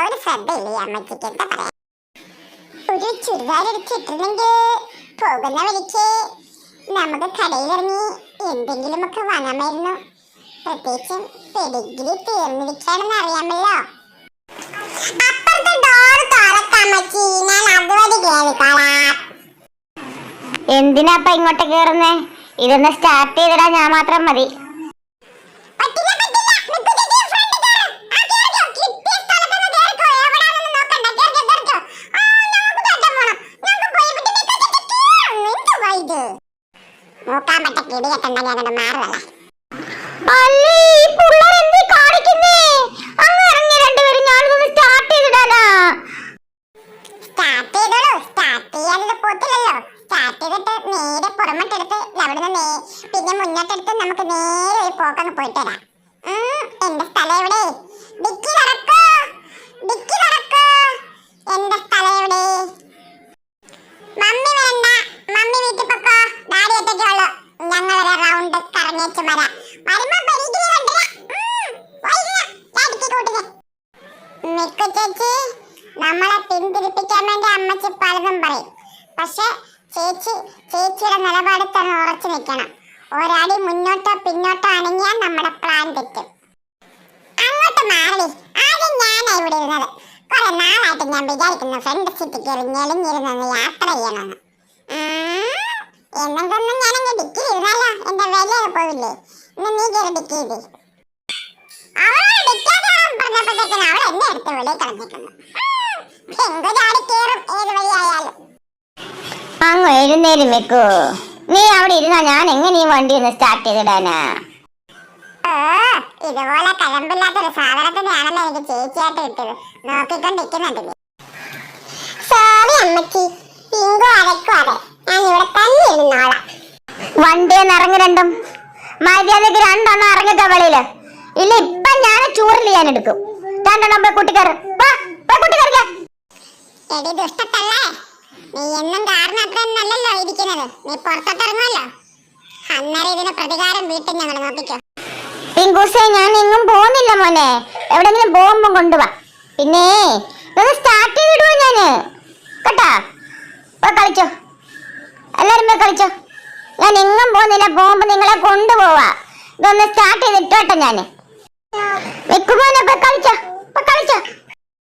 ഒരു പറയാ ഒരു ചുരിദാർ എടുത്തിട്ടില്ലെങ്കിൽ പോകുന്ന വഴിക്ക് നമുക്ക് കടയിലിറങ്ങി എന്തെങ്കിലുമൊക്കെ വാങ്ങാമായിരുന്നു പ്രത്യേകിച്ചും പെഡിഗ്രി തീർന്നിരിക്കുകയാണെന്ന് അറിയാമല്ലോ അപ്പുറത്തെ ഡോർ ഞാൻ എന്തിനാപ്പ ഇങ്ങോട്ട് കേറുന്നേ? ഇതൊന്ന് സ്റ്റാർട്ട് ചെയ്തിടാ ഞാൻ മാത്രം മതി പറ്റില്ല പറ്റില്ല നിക്കു ചേച്ചി ഫ്രണ്ട് കേറ് ആ കേറിക്കോ കിട്ടിയ സ്ഥലത്തൊന്ന് കേറിക്കോ എവിടാണെന്ന് നോക്കണ്ട കേറിക്കോ കേറിക്കോ ആ നമുക്ക് കേട്ടാ പോണം നമുക്ക് പോയി വിട്ട് നിക്കു ചേച്ചി കേറ് എന്തുവാ ഇത് നോക്കാൻ പറ്റ കിടി കെട്ടുണ്ടെങ്കിൽ അങ്ങോട്ട് മാറുവല്ല അല്ലേ ഈ പിള്ളേർ എന്തീ കാണിക്കുന്നേ അങ്ങ് ഇറങ്ങി രണ്ടുപേരും ഞാനിതൊന്ന് സ്റ്റാർട്ട് ചെയ്തിടാനാ സ്റ്റാർട്ട് ചെയ്തോളൂ സ്റ്റാർട്ട് ചെയ്യാതെ പോത്തില്ലല്ലോ സ്റ്റാർട്ട് ചെയ്തിട്ട് പറ്റ പുറമോട്ടെടുത്ത് അവിടുന്ന് മാറുവല്ലേ പിന്നെ മുന്നോട്ടെടുത്ത് നമുക്ക് നേരെ പോക്കങ്ങ് പോയിട്ട് വരാം. എന്റെ സ്ഥലം എവിടെ? ഡിക്കി നടക്കോ? കറങ്ങിയേച്ച് വരാം. വരുമ്പോ പെരിക്കിന് കൊണ്ടുവരാം? ഡാഡിക്ക് ചേച്ചി നമ്മളെ പിന്തിരിപ്പിക്കാൻ വേണ്ടി അമ്മച്ചി പലതും പറയും. പക്ഷെ ചേച്ചി ചേച്ചിയുടെ നിലപാട് തന്നെ ഉറച്ചു നിൽക്കണം. ഒരാടി മുന്നോട്ടോ പിന്നോട്ടോ അനങ്ങിയാൽ നമ്മുടെ പ്ലാൻ തെറ്റും. അങ്ങോട്ട് മാറി. ആദ്യം ഞാനാ ഇവിടെ ഇരുന്നത്. കുറെ നാളായിട്ട് ഞാൻ വിചാരിക്കുന്നു ഫ്രണ്ട് സീറ്റ് കയറി ഞെളിഞ്ഞിരുന്നൊന്ന് യാത്ര ചെയ്യണമെന്ന്. എന്നെന്തൊന്നും ഞാനങ്ങ് ഡിക്കി ഇരുന്നാലോ എന്റെ വില പോവില്ലേ? ഇന്ന് നീ അവൾ എന്നെ കളഞ്ഞിട്ടുണ്ട് ചാടി ഏത് അങ്ങ് എഴുന്നേരും വെക്കൂ നീ അവിടെ ഇരുന്നാ ഞാൻ എങ്ങനെ ഈ വണ്ടി ഒന്ന് സ്റ്റാർട്ട് ചെയ്തിടാനാ? ഓ ഇതുപോലെ കഴമ്പില്ലാത്തൊരു സാധനത്തിനെയാണല്ലോ എനിക്ക് ചേച്ചിയായിട്ട് കിട്ടിയത്. നീ. സോറി അമ്മച്ചി. ഞാൻ ഇവിടെ വണ്ടിയിൽ ഇറങ്ങി രണ്ടും. മര്യാദയ്ക്ക് രണ്ടെണ്ണം ഇറങ്ങിക്ക വെളിയിൽ. ഇല്ല ഇപ്പൊ ഞാൻ ചൂറിൽ ഞാൻ എടുക്കും. രണ്ടെണ്ണം പോയി കൂട്ടിക്കയറിക്ക എടി ദുഷ്ടത്തല്ലേ നീ എന്നും കാരണം അത്ര നല്ലല്ലോ ഇരിക്കുന്നത്. നീ പുറത്തോട്ട് ഇറങ്ങുമല്ലോ. അന്നേരം ഇതിന് പ്രതികാരം വീട്ടിൽ ഞങ്ങൾ നോക്കിക്കോ. പിങ്കൂസേ ഞാൻ എങ്ങും പോകുന്നില്ല മോനെ. എവിടെങ്കിലും പോകുമ്പോ കൊണ്ടുവാ. പിന്നെ ഇതൊന്ന് സ്റ്റാർട്ട് ചെയ്തിടുവോ ഞാൻ? കേട്ടോ? പോയി കളിച്ചോ. എല്ലാരും പോയി കളിച്ചോ. ഞാൻ എങ്ങും പോകുന്നില്ല. ബോംബ് നിങ്ങളെ കൊണ്ടുപോവാ. ഇതൊന്ന് സ്റ്റാർട്ട് ചെയ്തിട്ടോട്ടെ ഞാൻ വെക്കുമോനെ കളിച്ച. കളിച്ചോ.